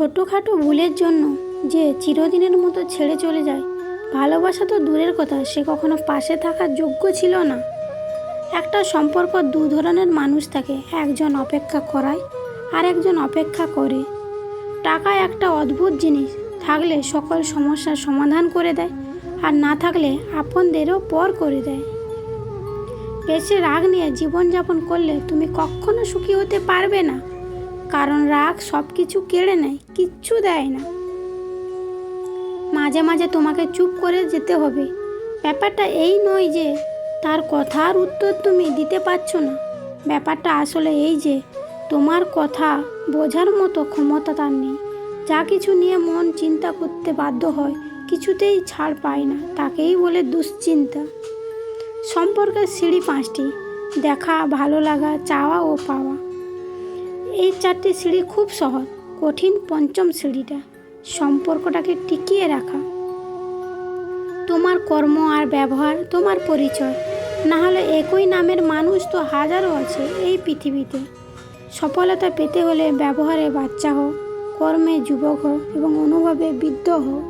ছোটোখাটো ভুলের জন্য যে চিরদিনের মতো ছেড়ে চলে যায়, ভালোবাসা তো দূরের কথা, সে কখনো পাশে থাকার যোগ্য ছিল না। একটা সম্পর্ক দু ধরনের মানুষ থাকে, একজন অপেক্ষা করায় আর একজন অপেক্ষা করে। টাকা একটা অদ্ভুত জিনিস, থাকলে সকল সমস্যার সমাধান করে দেয় আর না থাকলে আপনদেরও পর করে দেয়। বেশি রাগ নিয়ে জীবনযাপন করলে তুমি কখনো সুখী হতে পারবে না। কারণ রাগ সব কিছু কেড়ে নেয়, কিচ্ছু দেয় না। মাঝে মাঝে তোমাকে চুপ করে যেতে হবে। ব্যাপারটা এই নয় যে, তার কথার উত্তর তুমি দিতে পারছ না। ব্যাপারটা আসলে এই যে, তোমার কথা বোঝার মতো ক্ষমতা তার নেই। যা কিছু নিয়ে মন চিন্তা করতে বাধ্য হয়, কিছুতেই ছাড় পায় না, তাকেই বলে দুশ্চিন্তা। সম্পর্কের সিঁড়ি পাঁচটি, দেখা, ভালো লাগা, চাওয়া ও পাওয়া। এই চারটি সিঁড়ি খুব সহজ, কঠিন পঞ্চম সিঁড়িটা। সম্পর্কটাকে টিকিয়ে রাখা। তোমার কর্ম আর ব্যবহার, তোমার পরিচয়। না হলে একই নামের মানুষ তো হাজারো আছে এই পৃথিবীতে। সফলতা পেতে হলে ব্যবহারে বাচ্চা হোক কর্মে যুবক হোক এবং অনুভবে বৃদ্ধ হোক